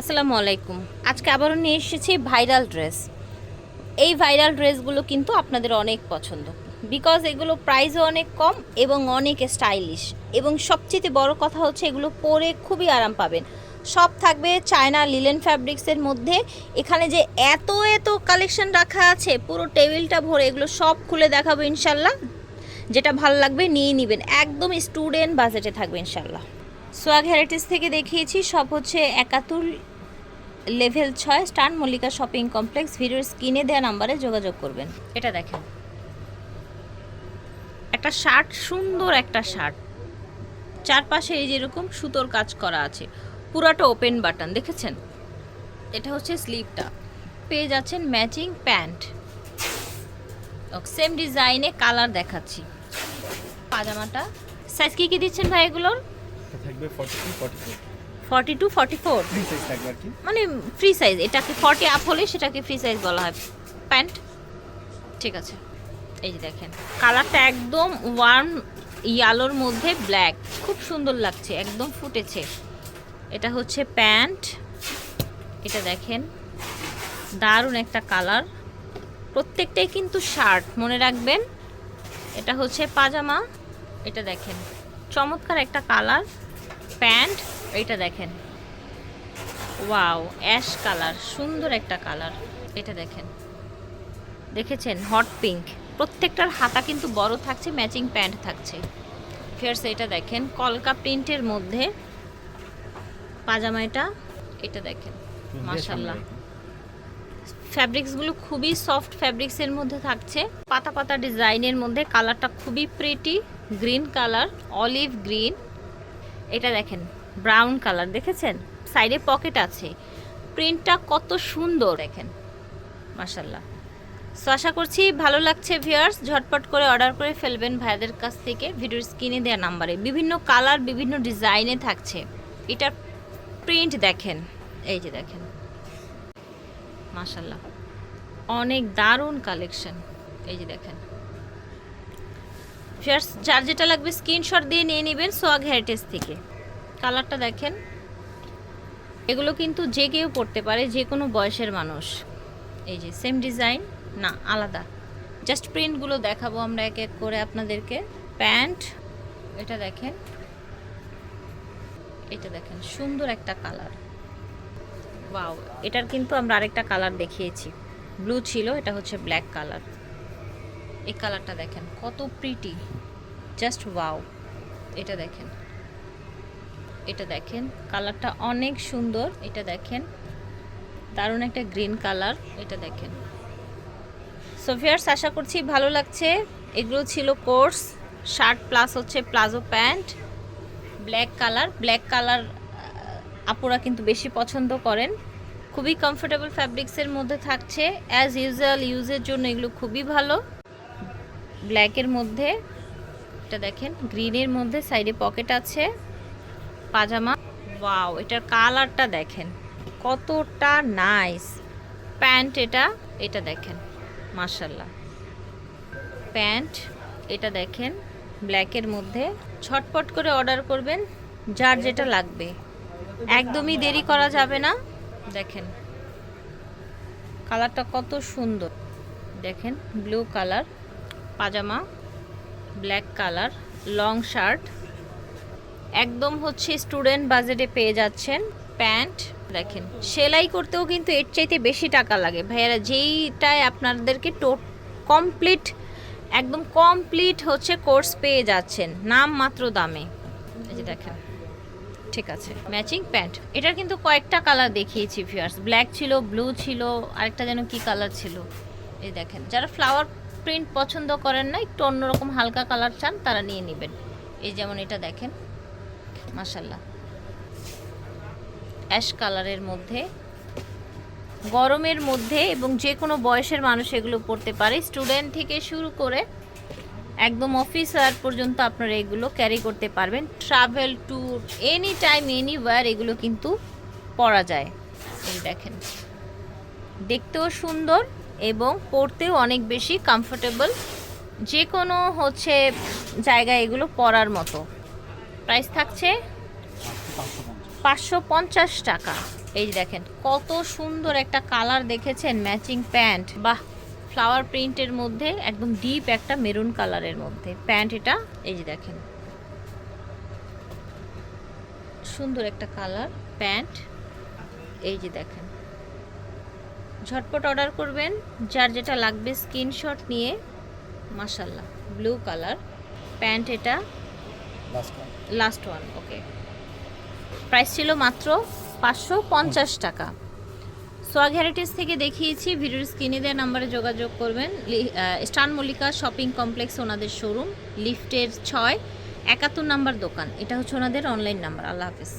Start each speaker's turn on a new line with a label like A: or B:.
A: আসসালামু আলাইকুম। আজকে আবারও নিয়ে এসেছি ভাইরাল ড্রেস। এই ভাইরাল ড্রেসগুলো কিন্তু আপনাদের অনেক পছন্দ। বিকজ এগুলো প্রাইসও অনেক কম এবং অনেক স্টাইলিশ। এবং সবচেয়ে বড় কথা হচ্ছে এগুলো পরে খুবই আরাম পাবেন। সব থাকবে চায়না লিলেন ফ্যাব্রিক্সের মধ্যে। এখানে যে এত এত কালেকশন রাখা আছে, পুরো টেবিলটা ভরে এগুলো সব খুলে দেখাবো ইনশাল্লাহ। যেটা ভালো লাগবে নিয়ে নেবেন। একদম স্টুডেন্ট বাজেটে থাকবে ইনশাল্লাহ। সোয়াগ হেরিটেজ থেকে দেখিয়েছি, সব হচ্ছে একাত্তর লেভেল ছয় স্টান মল্লিকা শপিং কমপ্লেক্স। ভিডিওর স্ক্রিনে দেওয়া নাম্বারে যোগাযোগ করবেন। এটা দেখেন। একটা শার্ট, সুন্দর একটা শার্ট। চারপাশে এই যেরকম সুতোর কাজ করা আছে। পুরাটা ওপেন বাটন, দেখেছেন? এটা হচ্ছে স্লিভটা পেয়ে যাচ্ছেন ম্যাচিং প্যান্ট। সেম ডিজাইনে কালার দেখাচ্ছি। পাজামাটা। সাইজ কী কী দিচ্ছেন ভাই এগুলোর?
B: এটা থাকবে forty two forty four
A: forty two forty four মানে ফ্রি সাইজ এটাকে ফর্টি আপ হলে সেটাকে ফ্রি সাইজ বলা হয়। প্যান্ট ঠিক আছে। এই যে দেখেন কালারটা একদম ওয়ার্ম ইয়ালোর মধ্যে ব্ল্যাক খুব সুন্দর লাগছে একদম ফুটেছে। এটা হচ্ছে প্যান্ট এটা দেখেন দারুণ একটা কালার প্রত্যেকটাই কিন্তু শার্ট মনে রাখবেন। এটা হচ্ছে পাজামা। এটা দেখেন চমৎকার একটা কালার। প্যান্ট এটা দেখেন। ওয়াও অ্যাশ কালার সুন্দর একটা কালার এটা দেখেন। দেখেছেন? Hot pink. প্রত্যেকটার হাতা কিন্তু বড় থাকছে ম্যাচিং প্যান্ট থাকছে। ফিয়ার্স এটা দেখেন কলকা প্রিন্টের মধ্যে। পাজামা এটা এটা দেখেন মাশাল্লাহ ফ্যাব্রিক্সগুলো খুবই সফট ফ্যাব্রিক্সের মধ্যে থাকছে। পাতা পাতা ডিজাইনের মধ্যে কালারটা খুবই pretty green colour, olive green. এটা দেখেন, ব্রাউন কালার, দেখেছেন? সাইডে পকেট আছে। প্রিন্টটা কত সুন্দর, দেখেন। মাশাল্লাহ সো আশা করছি ভালো লাগছে ভিউয়ার্স ঝটপট করে অর্ডার করে ফেলবেন ভাইদের কাছ থেকে। ভিডিওর স্ক্রিনে দেওয়া নাম্বারে। বিভিন্ন কালার, বিভিন্ন ডিজাইনে থাকছে। এটার প্রিন্ট দেখেন। এই যে দেখেন। মাশাল্লাহ অনেক দারুণ কালেকশন এই যে দেখেন। ফিয়ার্স, যার যেটা লাগবে স্ক্রিনশট দিয়ে নিয়ে নেবেন সোয়াগ হেরিটেজ থেকে। কালারটা দেখেন। এগুলো কিন্তু যে কেউ পড়তে পারে, যে কোনো বয়সের মানুষ। এই যে সেম ডিজাইন না, আলাদা। জাস্ট প্রিন্টগুলো দেখাবো আমরা এক এক করে আপনাদেরকে। প্যান্ট এটা দেখেন। এটা দেখেন, সুন্দর একটা কালার। ওয়াও এটার কিন্তু আমরা আরেকটা কালার দেখিয়েছি। ব্লু ছিল, এটা হচ্ছে ব্ল্যাক কালার এই কালারটা দেখেন, কত প্রিটি জাস্ট ওয়াও এটা দেখেন। এটা দেখেন, কালারটা অনেক সুন্দর। এটা দেখেন, দারুণ একটা গ্রিন কালার এটা দেখেন। সোফিয়ার্স আশা করছি ভালো লাগছে। এগুলো ছিল কোর্স শার্ট প্লাস হচ্ছে palazzo pant. Black colour black colour আপুরা কিন্তু বেশি পছন্দ করেন। খুবই কমফোর্টেবল ফ্যাব্রিক্সের মধ্যে থাকছে। অ্যাজ ইউজুয়াল ইউজের জন্য এগুলো খুবই ভালো। ব্ল্যাকের মধ্যে, এটা দেখেন গ্রিনের মধ্যে সাইডে পকেট আছে, পাজামা। ওয়াও এটার কালারটা দেখেন, কতটা নাইস প্যান্ট এটা এটা দেখেন মার্শাল্লাহ প্যান্ট এটা দেখেন ব্ল্যাকের মধ্যে। ছটপট করে অর্ডার করবেন, যার যেটা লাগবে। একদমই দেরি করা যাবে না। দেখেন কালারটা কত সুন্দর। দেখেন ব্লু কালার পাজামা ব্ল্যাক কালার লং শার্ট একদম হচ্ছে স্টুডেন্ট বাজেটে পেয়ে যাচ্ছেন প্যান্ট দেখেন, সেলাই করতেও কিন্তু এর চাইতে বেশি টাকা লাগে। ভাইয়ারা যেইটায় আপনাদেরকে টো কমপ্লিট একদম কমপ্লিট হচ্ছে কোর্স পেয়ে যাচ্ছেন, নাম মাত্র দামে। এই দেখেন, ঠিক আছে ম্যাচিং প্যান্ট এটার কিন্তু কয়েকটা কালার দেখিয়েছি ফিয়ার্স ব্ল্যাক ছিল ব্লু ছিল, আরেকটা যেন কি কালার ছিল, এই দেখেন, যারা ফ্লাওয়ার প্রিন্ট পছন্দ করেন না, একটু অন্যরকম হালকা কালার চান, তারা নিয়ে নেবেন। এই যেমন এটা দেখেন মাসাল্লাহ অ্যাশ কালারের মধ্যে, গরমের মধ্যে এবং যে কোনো বয়সের মানুষ এগুলো পড়তে পারে। স্টুডেন্ট থেকে শুরু করে একদম অফিসার পর্যন্ত আপনারা এগুলো ক্যারি করতে পারবেন। Travel tour any time anywhere এগুলো কিন্তু পরা যায়। এই দেখেন, দেখতেও সুন্দর। এবং পরতেও অনেক বেশি কমফোর্টেবল যে কোনো হচ্ছে জায়গায় এগুলো পরার মতো। প্রাইস থাকছে
B: পাঁচশো পঞ্চাশ
A: টাকা। এই যে দেখেন, কত সুন্দর একটা কালার দেখেছেন ম্যাচিং প্যান্ট বাহ! ফ্লাওয়ার প্রিন্টের মধ্যে, একদম ডিপ একটা মেরুন কালারের মধ্যে। প্যান্ট এটা, এই যে দেখেন। সুন্দর একটা কালার প্যান্ট এই যে দেখেন। ঝটপট অর্ডার করবেন যার যেটা লাগবে স্ক্রিনশট নিয়ে মাশাল্লাহ ব্লু কালার প্যান্ট এটা
B: লাস্ট ওয়ান
A: ওকে প্রাইস ছিল মাত্র পাঁচশো পঞ্চাশ টাকা। সোয়াগ হ্যারিটেজ থেকে দেখিয়েছি ভিডিওর স্ক্রিনে দেওয়া নাম্বারে যোগাযোগ করবেন। স্টান মল্লিকা শপিং কমপ্লেক্স ওনাদের শোরুম লিফটের ছয় একাত্তর নাম্বার দোকান। এটা হচ্ছে ওনাদের অনলাইন নাম্বার আল্লাহ হাফিজ।